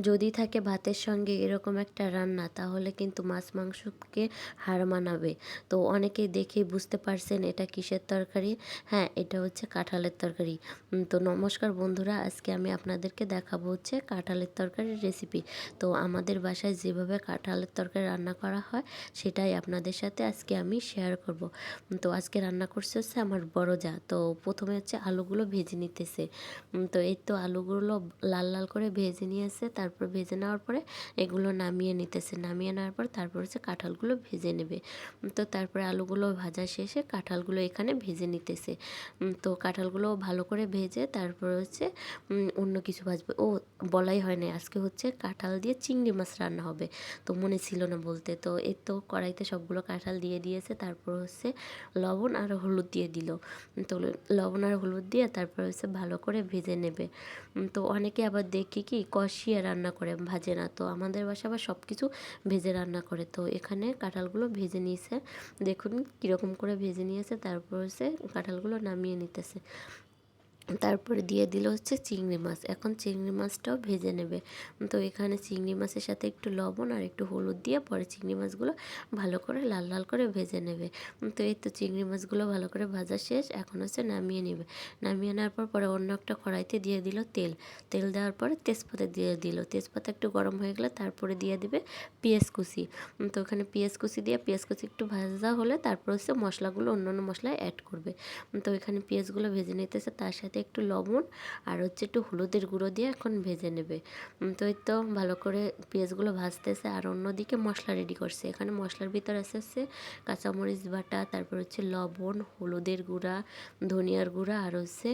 যদি থাকে ভাতের সঙ্গে এরকম একটা রান্না, তাহলে কিন্তু মাছ মাংসকে হার মানাবে। তো অনেকেই দেখেই বুঝতে পারছেন এটা কিসের তরকারি? হ্যাঁ এটা হচ্ছে কাঁঠালের তরকারি। তো নমস্কার বন্ধুরা, আজকে আমি আপনাদেরকে দেখাবো হচ্ছে কাঁঠালের তরকারির রেসিপি তো আমাদের বাসায় যেভাবে কাঁঠালের তরকারি রান্না করা হয়, সেটাই আপনাদের সাথে আজকে আমি শেয়ার করব। তো আজকে রান্না করছে হচ্ছে আমার বড় যা। তো প্রথমে হচ্ছে আলুগুলো ভেজে নিতেছে। তো এই তো আলুগুলো লাল লাল করে ভেজে নিয়েছে তারপর ভেজে নেওয়ার পরে এগুলো নামিয়ে নিতেছে। নামিয়ে নেওয়ার পর তারপর হচ্ছে কাঁঠালগুলো ভেজে নেবে। তো তারপরে আলুগুলো ভাজা শেষে কাঁঠালগুলো এখানে ভেজে নিতেছে। তো কাঁঠালগুলো ভালো করে ভেজে তারপর হচ্ছে অন্য কিছু ভাজবে। ও, বলাই হয় না আজকে হচ্ছে কাঁঠাল দিয়ে চিংড়ি মাছ রান্না হবে। তো মনে ছিল না বলতে। তো এই তো কড়াইতে সবগুলো কাঁঠাল দিয়ে দিয়েছে, তারপর হচ্ছে লবণ আর হলুদ দিয়ে দিল। তো লবণ আর হলুদ দিয়ে তারপর হচ্ছে ভালো করে ভেজে নেবে। তো অনেকে আবার দেখি কি, কষিয়ে রান্না করে ভাজে না। তো আমাদের বাসা আবার সব কিছু ভেজে রান্না করে। তো এখানে কাঁঠালগুলো ভেজে নিয়েছে। দেখুন কীরকম করে ভেজে নিয়েছে। তারপর সে কাঁঠালগুলো নামিয়ে নিতেছে। তারপরে দিয়ে দিল হচ্ছে চিংড়ি মাছ। এখন চিংড়ি মাছটাও ভেজে নেবে। তো এখানে চিংড়ি মাছের সাথে একটু লবণ আর একটু হলুদ দিয়ে পরে চিংড়ি মাছগুলো ভালো করে লাল লাল করে ভেজে নেবে। তো এই তো চিংড়ি মাছগুলো ভালো করে ভাজা শেষ। এখন হচ্ছে নামিয়ে নেবে। নামিয়ে নেওয়ার পর পরে অন্য একটা কড়াইতে দিয়ে দিল তেল। তেল দেওয়ার পরে তেজপাতা দিয়ে দিল। তেজপাতা একটু গরম হয়ে গেলে তারপরে দিয়ে দেবে পেঁয়াজ কুচি। তো ওখানে পেঁয়াজ কুচি দিয়ে পেঁয়াজ কুচি একটু ভাজা হলে তারপর হচ্ছে মশলাগুলো অন্য অন্য মশলায় অ্যাড করবে। তো এখানে পেঁয়াজগুলো ভেজে নিতেছে, তার সাথে একটু লবণ আর হচ্ছে একটু হলুদের গুঁড়ো দিয়ে এখন ভেজে নেবে। তো এই তো ভালো করে পেঁয়াজগুলো ভাজতেছে আর অন্যদিকে মশলা রেডি করছে। এখানে মশলার ভিতর আছে হচ্ছে কাঁচামরিচ বাটা, তারপর হচ্ছে লবণ, হলুদের গুঁড়া, ধনিয়ার গুঁড়া আর হচ্ছে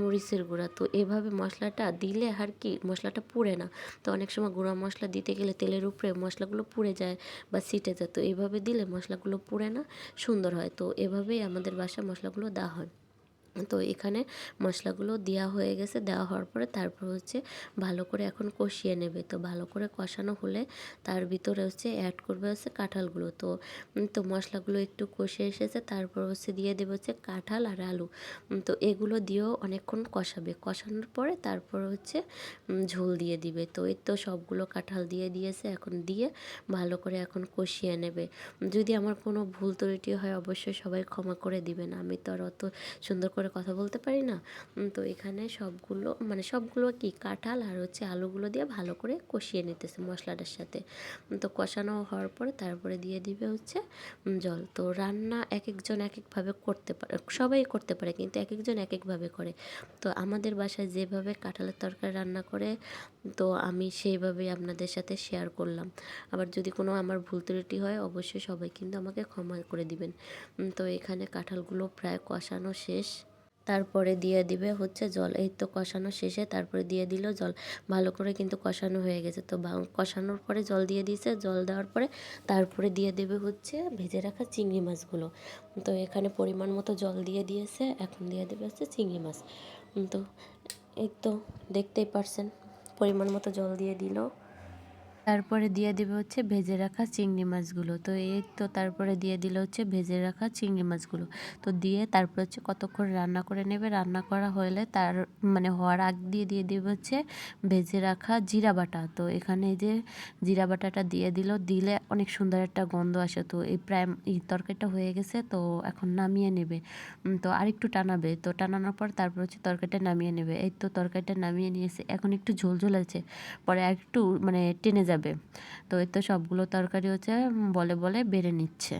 মরিচের গুঁড়া। তো এভাবে মশলাটা দিলে আর কি মশলাটা পুড়ে না। তো অনেক সময় গুঁড়া মশলা দিতে গেলে তেলের উপরে মশলাগুলো পুড়ে যায় বা ছিটে যায়। তো এইভাবে দিলে মশলাগুলো পুড়ে না, সুন্দর হয়। তো এভাবেই আমাদের বাসায় মশলাগুলো দেওয়া হয়। তো এখানে মশলাগুলো দেওয়া হয়ে গেছে। দেওয়া হওয়ার পরে তারপর হচ্ছে ভালো করে এখন কষিয়ে নেবে। তো ভালো করে কষানো হলে তার ভিতরে হচ্ছে অ্যাড করবে হচ্ছে কাঁঠালগুলো। তো তো মশলাগুলো একটু কষে এসেছে। তারপর হচ্ছে দিয়ে দেবে হচ্ছে কাঁঠাল আর আলু। তো এগুলো দিয়েও অনেকক্ষণ কষাবে। কষানোর পরে তারপর হচ্ছে ঝোল দিয়ে দিবে। তো এই তো সবগুলো কাঁঠাল দিয়ে দিয়েছে। এখন দিয়ে ভালো করে এখন কষিয়ে নেবে। যদি আমার কোনো ভুল ত্রুটি হয় অবশ্যই সবাই ক্ষমা করে দিবেন। আমি তো আর অত সুন্দর করে কথা বলতে পারি না। তো এখানে সবগুলো মানে সবগুলো কি কাঁঠাল আর হচ্ছে আলুগুলো দিয়ে ভালো করে কষিয়ে নিতেছে মশলাটার সাথে। তো কষানো হওয়ার পরে তারপরে দিয়ে দিবে হচ্ছে জল। তো রান্না এক একজন এক একভাবে করতে পারে সবাই করতে পারে কিন্তু এক একজন এক একভাবে করে। তো আমাদের বাসায় যেভাবে কাঁঠালের তরকারি রান্না করে, তো আমি সেইভাবেই আপনাদের সাথে শেয়ার করলাম। আবার যদি কোনো আমার ভুল ত্রুটি হয়, অবশ্যই সবাই কিন্তু আমাকে ক্ষমা করে দিবেন। তো এখানে কাঁঠালগুলো প্রায় কষানো শেষ। তারপরে দিয়ে দিবে হচ্ছে জল। এই তো কষানো শেষে তারপরে দিয়ে দিল জল। ভালো করে কিন্তু কষানো হয়ে গেছে। তো কষানোর পরে জল দিয়ে দিয়েছে। জল দেওয়ার পরে তারপরে দিয়ে দেবে হচ্ছে ভেজে রাখা চিংড়ি মাছগুলো। তো এখানে পরিমাণ মতো জল দিয়ে দিয়েছে। এখন দিয়ে দেবে হচ্ছে চিংড়ি মাছ। তো এই তো দেখতেই পারছেন। পরিমাণ মতো জল দিয়ে দিল। তারপরে দিয়ে দেবে হচ্ছে ভেজে রাখা চিংড়ি মাছগুলো। তো এই তো তারপরে দিয়ে দিল হচ্ছে ভেজে রাখা চিংড়ি মাছগুলো। তো দিয়ে তারপর হচ্ছে কতক্ষণ রান্না করে নেবে? রান্না করা হলে তার মানে হওয়ার আগ দিয়ে দিয়ে দেবে হচ্ছে ভেজে রাখা জিরা বাটা। তো এখানে যে জিরা বাটাটা দিয়ে দিল, দিলে অনেক সুন্দর একটা গন্ধ আসে। তো এই প্রায় এই তরকারিটা হয়ে গেছে, তো এখন নামিয়ে নেবে। তো আরেকটু টানাবে। তো টানানোর পর তারপর হচ্ছে তরকারিটা নামিয়ে নেবে। এই তো তরকারিটা নামিয়ে নিয়েছে। এখন একটু ঝোল ঝোল আছে। পরে একটু মানে টেনে যাবে। তো এই তো সবগুলো তরকারি হচ্ছে বলে বলে বেড়ে নিচ্ছে।